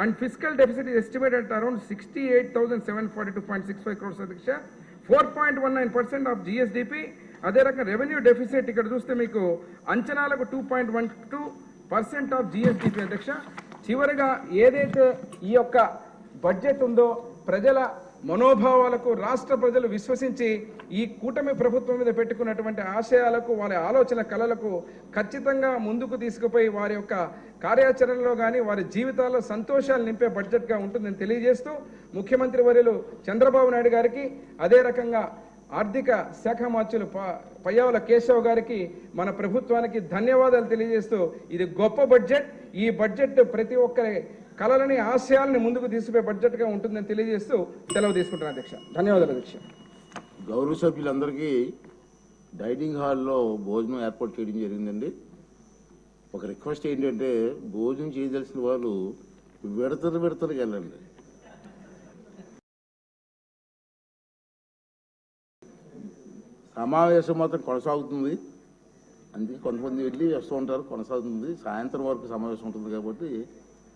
and fiscal deficit is estimated at around 68,742.65 crores అధ్యక్ష 4.19% of GSDP అదే రకంగా revenue deficit ఇక్కడ చూస్తే మీకు అంచనాలకు two point one two percent of GSDP అధ్యక్ష. చివరిగా ఏదైతే ఈ యొక్క బడ్జెట్ ఉందో ప్రజల మనోభావాలకు రాష్ట్ర ప్రజలు విశ్వసించి ఈ కూటమి ప్రభుత్వం మీద పెట్టుకున్నటువంటి ఆశయాలకు వారి ఆలోచన కళలకు ఖచ్చితంగా ముందుకు తీసుకుపోయి వారి యొక్క కార్యాచరణలో కానీ వారి జీవితాల్లో సంతోషాలు నింపే బడ్జెట్గా ఉంటుందని తెలియజేస్తూ ముఖ్యమంత్రి వర్యులు చంద్రబాబు నాయుడు గారికి అదే రకంగా ఆర్థిక శాఖ మార్చులు ప- పయ్యావుల కేశవ్ గారికి మన ప్రభుత్వానికి ధన్యవాదాలు తెలియజేస్తూ ఇది గొప్ప బడ్జెట్ ఈ బడ్జెట్ ప్రతి ఒక్కరి కళలని ఆశయాలని ముందుకు తీసుకుపోయే బడ్జెట్గా ఉంటుందని తెలియజేస్తూ సెలవు తీసుకుంటున్నాను అధ్యక్ష. ధన్యవాదాలు అధ్యక్ష. గౌరవ సభ్యులందరికీ డైనింగ్ హాల్లో భోజనం ఏర్పాటు చేయడం జరిగిందండి. ఒక రిక్వెస్ట్ ఏంటంటే భోజనం చేయదలసిన వాళ్ళు విడతలు విడతలు వెళ్ళండి. సమావేశం మాత్రం కొనసాగుతుంది. అందుకే కొంతమంది వెళ్ళి వస్తూ ఉంటారు కొనసాగుతుంది. సాయంత్రం వరకు సమావేశం ఉంటుంది కాబట్టి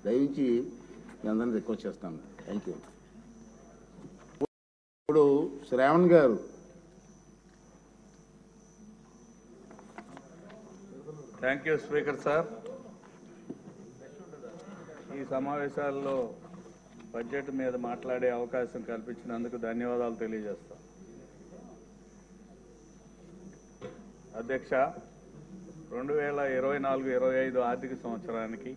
దయవించి మీ అందరిని రిక్వెస్ట్ చేస్తాను. థ్యాంక్ యూ ఇప్పుడు శ్రావణ్ గారు థ్యాంక్ యూ స్పీకర్ సార్ ఈ సమావేశాల్లో బడ్జెట్ మీద మాట్లాడే అవకాశం కల్పించినందుకు ధన్యవాదాలు తెలియజేస్తాం. అధ్యక్ష రెండు వేల ఇరవై నాలుగు ఇరవై ఐదు ఆర్థిక సంవత్సరానికి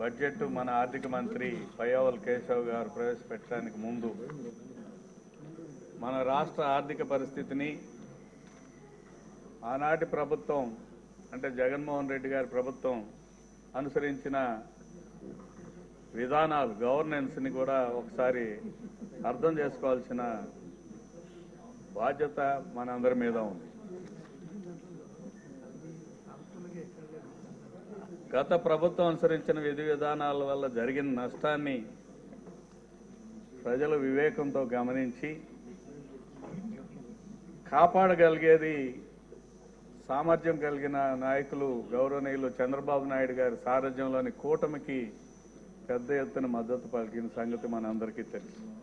బడ్జెట్ మన ఆర్థిక మంత్రి పయ్యావల్ కేశవ్ గారు ప్రవేశపెట్టడానికి ముందు మన రాష్ట్ర ఆర్థిక పరిస్థితిని ఆనాటి ప్రభుత్వం అంటే జగన్మోహన్ రెడ్డి గారి ప్రభుత్వం అనుసరించిన విధానాలు గవర్నెన్స్ని కూడా ఒకసారి అర్థం చేసుకోవాల్సిన బాధ్యత మనందరి మీద ఉంది. గత ప్రభుత్వం అనుసరించిన విధి విధానాల వల్ల జరిగిన నష్టాన్ని ప్రజలు వివేకంతో గమనించి కాపాడగలిగేది సామర్థ్యం కలిగిన నాయకులు గౌరవనీయులు చంద్రబాబు నాయుడు గారి సారథ్యంలోని కూటమికి పెద్ద ఎత్తున మద్దతు పలికిన సంగతి మనందరికీ తెలుసు.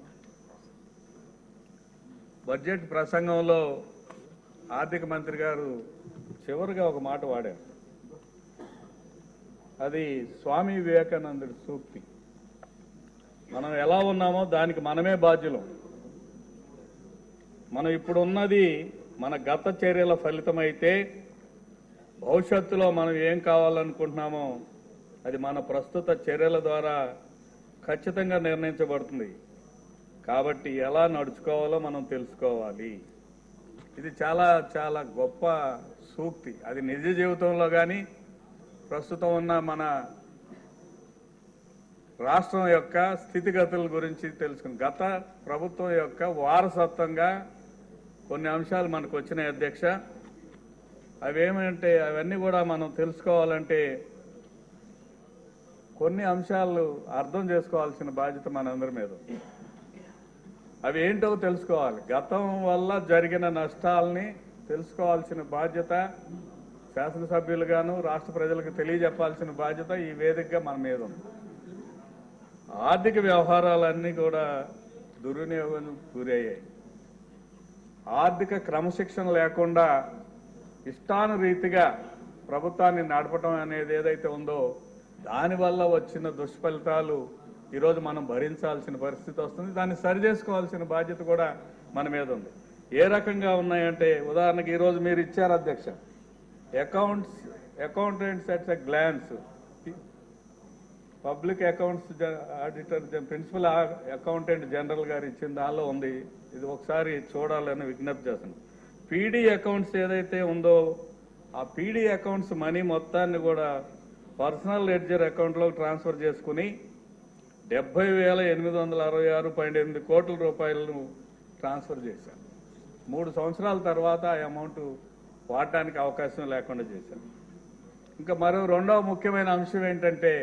బడ్జెట్ ప్రసంగంలో ఆర్థిక మంత్రి గారు చివరిగా ఒక మాట వాడారు. అది స్వామి వివేకానందుడి సూక్తి. మనం ఎలా ఉన్నామో దానికి మనమే బాధ్యులం. మనం ఇప్పుడున్నది మన గత చర్యల ఫలితమైతే భవిష్యత్తులో మనం ఏం కావాలనుకుంటున్నామో అది మన ప్రస్తుత చర్యల ద్వారా ఖచ్చితంగా నిర్ణయించబడుతుంది. కాబట్టి ఎలా నడుచుకోవాలో మనం తెలుసుకోవాలి. ఇది చాలా చాలా గొప్ప సూక్తి. అది నిజ జీవితంలో కానీ ప్రస్తుతం ఉన్న మన రాష్ట్రం యొక్క స్థితిగతుల గురించి తెలుసుకుని గత ప్రభుత్వం యొక్క వారసత్వంగా కొన్ని అంశాలు మనకు వచ్చినాయి అధ్యక్ష. అవేమంటే అవన్నీ కూడా మనం తెలుసుకోవాలంటే కొన్ని అంశాలు అర్థం చేసుకోవాల్సిన బాధ్యత మనందరి మీద. అవి ఏంటో తెలుసుకోవాలి. గతం వల్ల జరిగిన నష్టాలని తెలుసుకోవాల్సిన బాధ్యత శాసనసభ్యులుగాను రాష్ట్ర ప్రజలకు తెలియజెప్పాల్సిన బాధ్యత ఈ వేదికగా మన మీద ఉంది. ఆర్థిక వ్యవహారాలన్నీ కూడా దుర్వినియోగం గురయ్యాయి. ఆర్థిక క్రమశిక్షణ లేకుండా ఇష్టానురీతిగా ప్రభుత్వాన్ని నడపడం అనేది ఏదైతే ఉందో దానివల్ల వచ్చిన దుష్ఫలితాలు ఈరోజు మనం భరించాల్సిన పరిస్థితి వస్తుంది. దాన్ని సరిచేసుకోవాల్సిన బాధ్యత కూడా మన మీద ఉంది. ఏ రకంగా ఉన్నాయంటే ఉదాహరణకి ఈరోజు మీరు ఇచ్చారు అధ్యక్ష accounts accountants at a glance public accounts auditor principal accountant general గారు ఇచ్చిన దానిలో ఉంది. ఇది ఒకసారి చూడాలని విజ్ఞప్తి చేస్తున్నాను పీడీ అకౌంట్స్ ఏదైతే ఉందో ఆ పీడీ అకౌంట్స్ మనీ మొత్తాన్ని కూడా పర్సనల్ లెడ్జర్ అకౌంట్లో ట్రాన్స్ఫర్ చేసుకుని డెబ్బై వేల ఎనిమిది వందల అరవై ఆరు పాయింట్ ఎనిమిది కోట్ల రూపాయలను ట్రాన్స్ఫర్ చేశాను మూడు సంవత్సరాల తర్వాత ఆ అమౌంట్ వాడటానికి అవకాశం లేకుండా చేశాను ఇంకా మరో రెండవ ముఖ్యమైన అంశం ఏంటంటే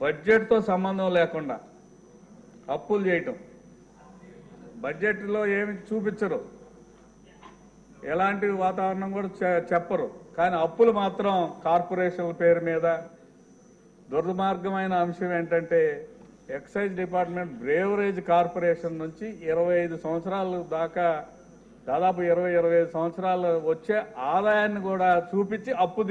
బడ్జెట్తో సంబంధం లేకుండా అప్పులు చేయటం. బడ్జెట్లో ఏమి చూపించరు. ఎలాంటి వాతావరణం కూడా చెప్పరు. కానీ అప్పులు మాత్రం కార్పొరేషన్ల పేరు మీద దుర్మార్గమైన అంశం ఏంటంటే ఎక్సైజ్ డిపార్ట్మెంట్ బ్రేవరేజ్ కార్పొరేషన్ నుంచి ఇరవై ఐదు సంవత్సరాలు దాకా దాదాపు ఇరవై ఇరవై ఐదు సంవత్సరాలు వచ్చే ఆదాయాన్ని కూడా చూపించి అప్పు